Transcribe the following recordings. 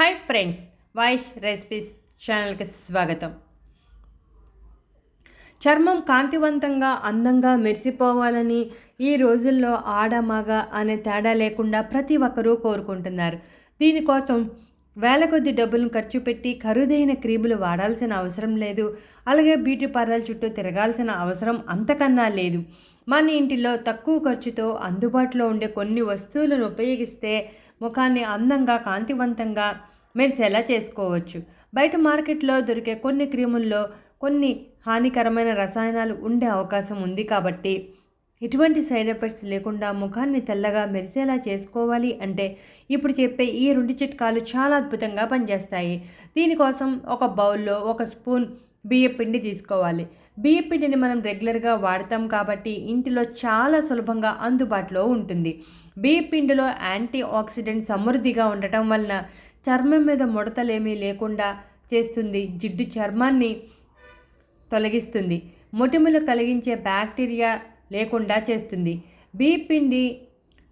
Hi friends voice recipes ఛానల్కి స్వాగతం. చర్మం కాంతివంతంగా అందంగా మెరిసిపోవాలని ఈ రోజుల్లో ఆడ మగ అనే తేడా లేకుండా ప్రతి ఒక్కరూ కోరుకుంటున్నారు. దీనికోసం వేల కొద్ది డబ్బులను ఖర్చు పెట్టి ఖరీదైన క్రీములు వాడాల్సిన అవసరం లేదు. అలాగే బ్యూటీ పార్లర్ చుట్టూ తిరగాల్సిన అవసరం అంతకన్నా లేదు. మన ఇంటిలో తక్కువ ఖర్చుతో అందుబాటులో ఉండే కొన్ని వస్తువులను ఉపయోగిస్తే ముఖాన్ని అందంగా కాంతివంతంగా మెరిసేలా చేసుకోవచ్చు? బయట మార్కెట్లో దొరికే కొన్ని క్రీముల్లో కొన్ని హానికరమైన రసాయనాలు ఉండే అవకాశం ఉంది కాబట్టి ఎటువంటి సైడ్ ఎఫెక్ట్స్ లేకుండా ముఖాన్ని తెల్లగా మెరిసేలా చేసుకోవాలి అంటే ఇప్పుడు చెప్పే ఈ రెండు చిట్కాలు చాలా అద్భుతంగా పనిచేస్తాయి. దీనికోసం ఒక బౌల్లో ఒక స్పూన్ బియ్య పిండి తీసుకోవాలి. బియ్య పిండిని మనం రెగ్యులర్గా వాడతాం కాబట్టి ఇంటిలో చాలా సులభంగా అందుబాటులో ఉంటుంది. బియ్య పిండిలో యాంటీ ఆక్సిడెంట్ సమృద్ధిగా ఉండటం వలన చర్మం మీద ముడతలేమీ లేకుండా చేస్తుంది. జిడ్డు చర్మాన్ని తొలగిస్తుంది. మొటిమలు కలిగించే బ్యాక్టీరియా లేకుండా చేస్తుంది. బీపిండి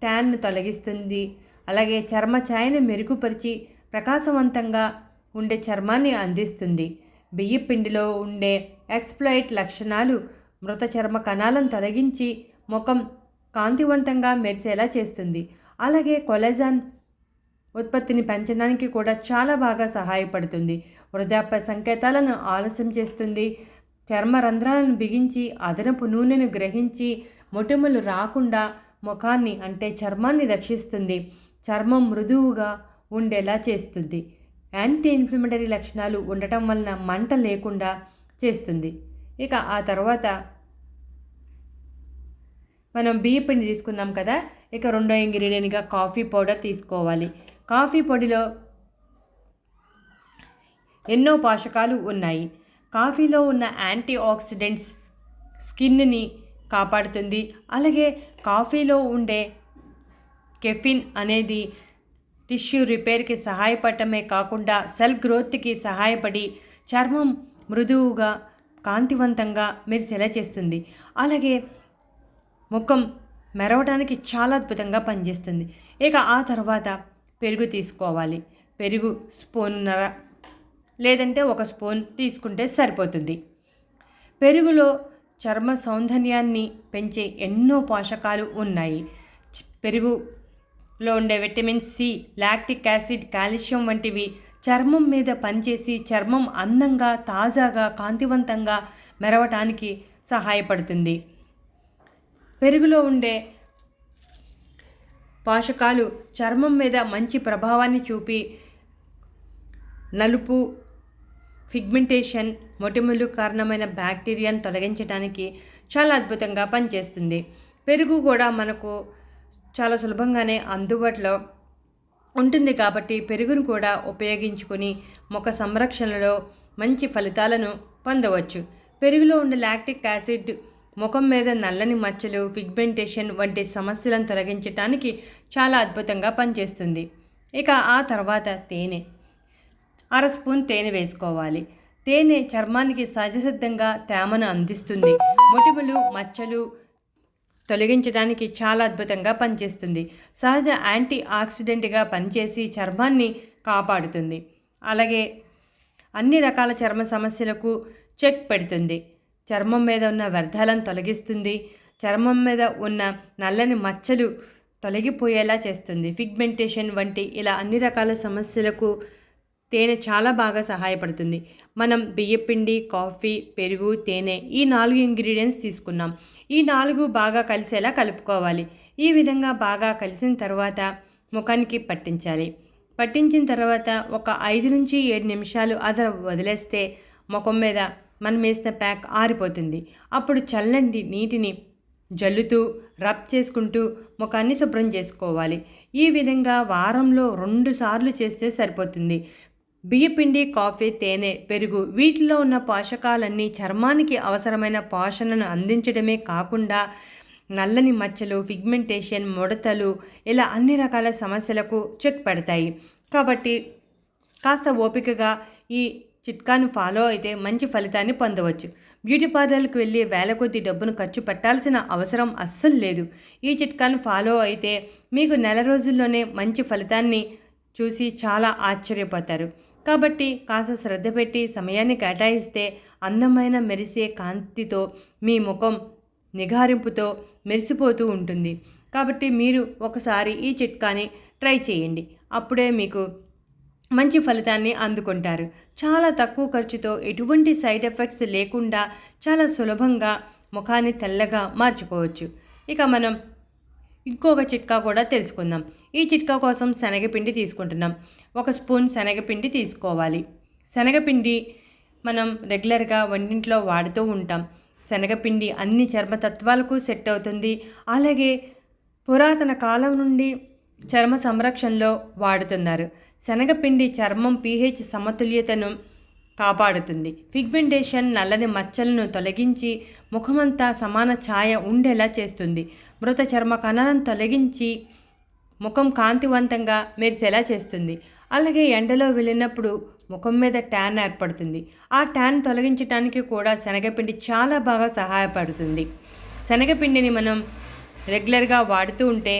ట్యాన్ను తొలగిస్తుంది. అలాగే చర్మ ఛాయను మెరుగుపరిచి ప్రకాశవంతంగా ఉండే చర్మాన్ని అందిస్తుంది. బియ్య పిండిలో ఉండే ఎక్స్ప్లైట్ లక్షణాలు మృత చర్మ కణాలను తొలగించి ముఖం కాంతివంతంగా మెరిసేలా చేస్తుంది. అలాగే కొలెజాన్ ఉత్పత్తిని పెంచడానికి కూడా చాలా బాగా సహాయపడుతుంది. వృద్ధాప్య సంకేతాలను ఆలస్యం చేస్తుంది. చర్మ రంధ్రాలను బిగించి అదనపు నూనెను గ్రహించి మొటిమలు రాకుండా ముఖాన్ని అంటే చర్మాన్ని రక్షిస్తుంది. చర్మం మృదువుగా ఉండేలా చేస్తుంది. యాంటీ ఇన్ఫ్లమేటరీ లక్షణాలు ఉండటం వలన మంట లేకుండా చేస్తుంది. ఇక ఆ తర్వాత మనం బియ్య పిండి తీసుకున్నాం కదా ఇక రెండో ఇంగ్రీడియంట్గా కాఫీ పౌడర్ తీసుకోవాలి. కాఫీ పొడిలో ఎన్నో పోషకాలు ఉన్నాయి. కాఫీలో ఉన్న యాంటీ ఆక్సిడెంట్స్ స్కిన్ని కాపాడుతుంది. అలాగే కాఫీలో ఉండే కెఫిన్ అనేది టిష్యూ రిపేర్కి సహాయపడటమే కాకుండా సెల్ గ్రోత్కి సహాయపడి చర్మం మృదువుగా కాంతివంతంగా మెరిసేలా చేస్తుంది. అలాగే ముఖం మెరవడానికి చాలా అద్భుతంగా పనిచేస్తుంది. ఇక ఆ తర్వాత పెరుగు తీసుకోవాలి. పెరుగు స్పూన్నర లేదంటే ఒక స్పూన్ తీసుకుంటే సరిపోతుంది. పెరుగులో చర్మ సౌందర్యాన్ని పెంచే ఎన్నో పోషకాలు ఉన్నాయి. పెరుగు లో ఉండే vitamin C lactic acid calcium వంటివి చర్మం మీద పనిచేసి చర్మం అందంగా తాజాగా కాంతివంతంగా మెరవటానికి సహాయపడుతుంది. పెరుగులో ఉండే పోషకాలు చర్మం మీద మంచి ప్రభావాన్ని చూపి నలుపు ఫిగ్మెంటేషన్ మొటిమలు కారణమైన బ్యాక్టీరియాను తొలగించడానికి చాలా అద్భుతంగా పనిచేస్తుంది. పెరుగు కూడా మనకు చాలా సులభంగానే అందుబాటులో ఉంటుంది కాబట్టి పెరుగును కూడా ఉపయోగించుకొని ముఖ సంరక్షణలో మంచి ఫలితాలను పొందవచ్చు. పెరుగులో ఉండే లాక్టిక్ యాసిడ్ ముఖం మీద నల్లని మచ్చలు ఫిగ్మెంటేషన్ వంటి సమస్యలను తొలగించడానికి చాలా అద్భుతంగా పనిచేస్తుంది. ఇక ఆ తర్వాత తేనె. అర స్పూన్ తేనె వేసుకోవాలి. తేనె చర్మానికి సహజసిద్ధంగా తేమను అందిస్తుంది. మొటిమలు మచ్చలు తొలగించడానికి చాలా అద్భుతంగా పనిచేస్తుంది. సహజ యాంటీ ఆక్సిడెంట్గా పనిచేసి చర్మాన్ని కాపాడుతుంది. అలాగే అన్ని రకాల చర్మ సమస్యలకు చెక్ పెడుతుంది. చర్మం మీద ఉన్న వ్యర్థాలను తొలగిస్తుంది. చర్మం మీద ఉన్న నల్లని మచ్చలు తొలగిపోయేలా చేస్తుంది. ఫిగ్మెంటేషన్ వంటి ఇలా అన్ని రకాల సమస్యలకు తేనె చాలా బాగా సహాయపడుతుంది. మనం బియ్యపిండి కాఫీ పెరుగు తేనె ఈ నాలుగు ఇంగ్రీడియంట్స్ తీసుకున్నాం. ఈ నాలుగు బాగా కలిసేలా కలుపుకోవాలి. ఈ విధంగా బాగా కలిసిన తర్వాత ముఖానికి పట్టించాలి. పట్టించిన తర్వాత ఒక ఐదు నుంచి ఏడు నిమిషాలు అదర వదిలేస్తే ముఖం మీద మనం వేసిన ప్యాక్ ఆరిపోతుంది. అప్పుడు చల్లండి నీటిని జల్లుతూ రబ్ చేసుకుంటూ ముఖాన్ని శుభ్రం చేసుకోవాలి. ఈ విధంగా వారంలో రెండు సార్లు చేస్తే సరిపోతుంది. బియ్యపిండి కాఫీ తేనె పెరుగు వీటిలో ఉన్న పోషకాలన్నీ చర్మానికి అవసరమైన పోషణను అందించడమే కాకుండా నల్లని మచ్చలు ఫిగ్మెంటేషన్ ముడతలు ఇలా అన్ని రకాల సమస్యలకు చెక్ పెడతాయి కాబట్టి కాస్త ఓపికగా ఈ చిట్కాను ఫాలో అయితే మంచి ఫలితాన్ని పొందవచ్చు. బ్యూటీ పార్లర్కి వెళ్ళి వేల కొద్ది డబ్బును ఖర్చు పెట్టాల్సిన అవసరం అస్సలు లేదు. ఈ చిట్కాను ఫాలో అయితే మీకు నెల రోజుల్లోనే మంచి ఫలితాన్ని చూసి చాలా ఆశ్చర్యపోతారు. కాబట్టి కాస్త శ్రద్ధ పెట్టి సమయాన్ని కేటాయిస్తే అందమైన మెరిసే కాంతితో మీ ముఖం నిగారింపుతో మెరిసిపోతూ ఉంటుంది. కాబట్టి మీరు ఒకసారి ఈ చిట్కాని ట్రై చేయండి. అప్పుడే మీకు మంచి ఫలితాన్ని అందుకుంటారు. చాలా తక్కువ ఖర్చుతో ఎటువంటి సైడ్ ఎఫెక్ట్స్ లేకుండా చాలా సులభంగా ముఖాన్ని తెల్లగా మార్చుకోవచ్చు. ఇక మనం ఇంకొక చిట్కా కూడా తెలుసుకుందాం. ఈ చిట్కా కోసం శనగపిండి తీసుకుంటున్నాం. ఒక స్పూన్ శనగపిండి తీసుకోవాలి. శనగపిండి మనం రెగ్యులర్గా వంటింట్లో వాడుతూ ఉంటాం. శనగపిండి అన్ని చర్మతత్వాలకు సెట్ అవుతుంది. అలాగే పురాతన కాలం నుండి చర్మ సంరక్షణలో వాడుతున్నారు. శనగపిండి చర్మం పీహెచ్ సమతుల్యతను కాపాడుతుంది. పిగ్మెంటేషన్ నల్లని మచ్చలను తొలగించి ముఖమంతా సమాన ఛాయ ఉండేలా చేస్తుంది. మృత చర్మ కణాలను తొలగించి ముఖం కాంతివంతంగా మెరిసేలా చేస్తుంది. అలాగే ఎండలో వెళ్ళినప్పుడు ముఖం మీద ట్యాన్ ఏర్పడుతుంది. ఆ ట్యాన్ తొలగించడానికి కూడా శనగపిండి చాలా బాగా సహాయపడుతుంది. శనగపిండిని మనం రెగ్యులర్గా వాడుతూ ఉంటే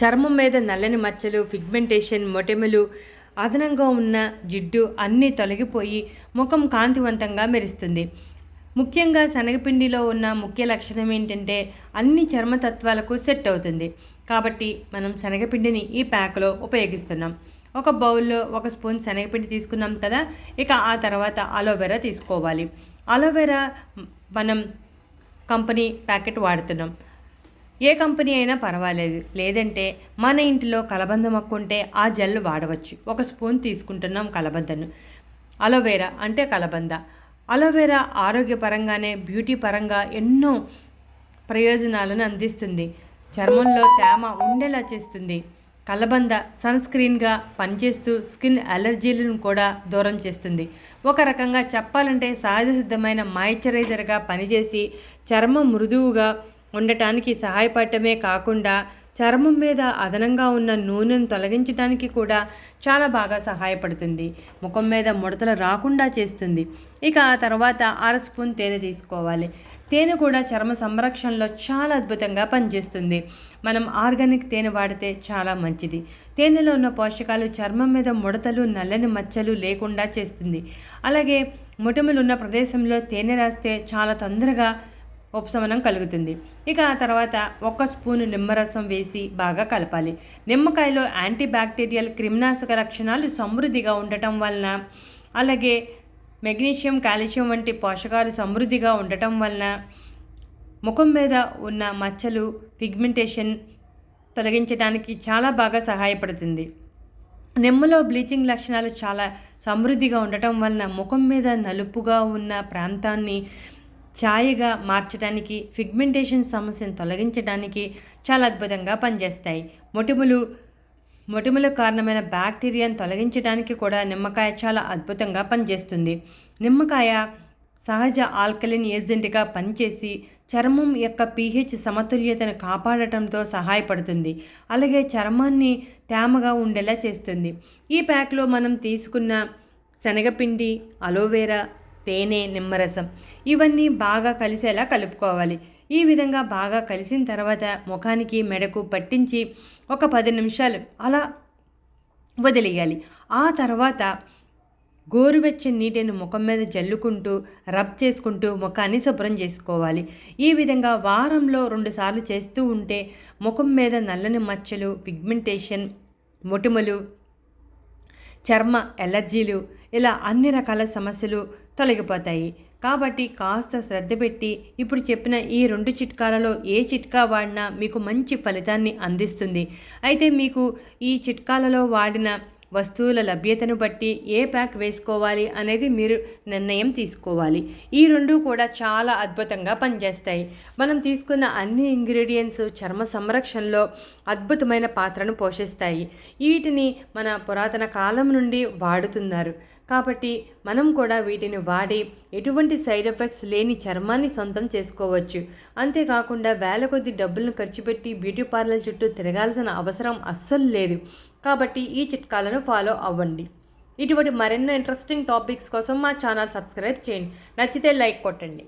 చర్మం మీద నల్లని మచ్చలు పిగ్మెంటేషన్ మొటిమలు అదనంగా ఉన్న జిడ్డు అన్నీ తొలగిపోయి ముఖం కాంతివంతంగా మెరుస్తుంది. ముఖ్యంగా శనగపిండిలో ఉన్న ముఖ్య లక్షణం ఏంటంటే అన్ని చర్మతత్వాలకు సెట్ అవుతుంది. కాబట్టి మనం శనగపిండిని ఈ ప్యాక్లో ఉపయోగిస్తున్నాం. ఒక బౌల్లో ఒక స్పూన్ శనగపిండి తీసుకున్నాం కదా ఇక ఆ తర్వాత అలోవెరా తీసుకోవాలి. అలోవెరా మనం కంపెనీ ప్యాకెట్ వాడుతున్నాం. ఏ కంపెనీ అయినా పర్వాలేదు. లేదంటే మన ఇంటిలో కలబంద మొక్క ఉంటే ఆ జెల్ వాడవచ్చు. ఒక స్పూన్ తీసుకుంటున్నాం కలబందను. అలోవెరా అంటే కలబంద. అలోవెరా ఆరోగ్యపరంగానే బ్యూటీ పరంగా ఎన్నో ప్రయోజనాలను అందిస్తుంది. చర్మంలో తేమ ఉండేలా చేస్తుంది. కలబంద సన్ స్క్రీన్గా పనిచేస్తూ స్కిన్ అలర్జీలను కూడా దూరం చేస్తుంది. ఒక రకంగా చెప్పాలంటే సహజ సిద్ధమైన మాయిశ్చరైజర్గా పనిచేసి చర్మం మృదువుగా ఉండటానికి సహాయపడటమే కాకుండా చర్మం మీద అదనంగా ఉన్న నూనెను తొలగించడానికి కూడా చాలా బాగా సహాయపడుతుంది. ముఖం మీద ముడతలు రాకుండా చేస్తుంది. ఇక ఆ తర్వాత అర స్పూన్ తేనె తీసుకోవాలి. తేనె కూడా చర్మ సంరక్షణలో చాలా అద్భుతంగా పనిచేస్తుంది. మనం ఆర్గానిక్ తేనె వాడితే చాలా మంచిది. తేనెలో ఉన్న పోషకాలు చర్మం మీద ముడతలు నల్లని మచ్చలు లేకుండా చేస్తుంది. అలాగే ముటములు ఉన్న ప్రదేశంలో తేనె రాస్తే చాలా తొందరగా ఉపశమనం కలుగుతుంది. ఇక ఆ తర్వాత ఒక స్పూను నిమ్మరసం వేసి బాగా కలపాలి. నిమ్మకాయలో యాంటీ బ్యాక్టీరియల్ క్రిమినాశక లక్షణాలు సమృద్ధిగా ఉండటం వలన అలాగే మెగ్నీషియం కాల్షియం వంటి పోషకాలు సమృద్ధిగా ఉండటం వలన ముఖం మీద ఉన్న మచ్చలు పిగ్మెంటేషన్ తొలగించడానికి చాలా బాగా సహాయపడుతుంది. నిమ్మలో బ్లీచింగ్ లక్షణాలు చాలా సమృద్ధిగా ఉండటం వలన ముఖం మీద నలుపుగా ఉన్న ప్రాంతాన్ని ఛాయగా మార్చడానికి ఫిగ్మెంటేషన్ సమస్యను తొలగించడానికి చాలా అద్భుతంగా పనిచేస్తాయి. మొటిములు మొటిములకు కారణమైన బ్యాక్టీరియాను తొలగించడానికి కూడా నిమ్మకాయ చాలా అద్భుతంగా పనిచేస్తుంది. నిమ్మకాయ సహజ ఆల్కలిన్ ఏజెంట్గా పనిచేసి చర్మం యొక్క పీహెచ్ సమతుల్యతను కాపాడటంతో సహాయపడుతుంది. అలాగే చర్మాన్ని తేమగా ఉండేలా చేస్తుంది. ఈ ప్యాక్లో మనం తీసుకున్న శనగపిండి అలోవేరా తేనె నిమ్మరసం ఇవన్నీ బాగా కలిసేలా కలుపుకోవాలి. ఈ విధంగా బాగా కలిసిన తర్వాత ముఖానికి మెడకు పట్టించి ఒక పది నిమిషాలు అలా వదిలేయాలి. ఆ తర్వాత గోరువెచ్చని నీటిని ముఖం మీద జల్లుకుంటూ రబ్ చేసుకుంటూ ముఖాన్ని శుభ్రం చేసుకోవాలి. ఈ విధంగా వారంలో రెండుసార్లు చేస్తూ ఉంటే ముఖం మీద నల్లని మచ్చలు పిగ్మెంటేషన్ మొటిమలు చర్మ ఎలర్జీలు ఇలా అన్ని రకాల సమస్యలు తొలగిపోతాయి. కాబట్టి కాస్త శ్రద్ధ పెట్టి ఇప్పుడు చెప్పిన ఈ రెండు చిట్కాలలో ఏ చిట్కా వాడినా మీకు మంచి ఫలితాన్ని అందిస్తుంది. అయితే మీకు ఈ చిట్కాలలో వాడిన వస్తువుల లభ్యతను బట్టి ఏ ప్యాక్ వేసుకోవాలి అనేది మీరు నిర్ణయం తీసుకోవాలి. ఈ రెండు కూడా చాలా అద్భుతంగా పనిచేస్తాయి. మనం తీసుకున్న అన్ని ఇంగ్రీడియంట్స్ చర్మ సంరక్షణలో అద్భుతమైన పాత్రను పోషిస్తాయి. వీటిని మన పురాతన కాలం నుండి వాడుతున్నారు. కాబట్టి మనం కూడా వీటిని వాడి ఎటువంటి సైడ్ ఎఫెక్ట్స్ లేని చర్మాన్ని సొంతం చేసుకోవచ్చు. అంతేకాకుండా వేల కొద్ది డబ్బులను ఖర్చు పెట్టి బ్యూటీ పార్లర్ చుట్టూ తిరగాల్సిన అవసరం అస్సలు లేదు. కాబట్టి ఈ చిట్కాలను ఫాలో అవ్వండి. ఇటువంటి మరెన్నో ఇంట్రెస్టింగ్ టాపిక్స్ కోసం మా ఛానల్ సబ్స్క్రైబ్ చేయండి. నచ్చితే లైక్ కొట్టండి.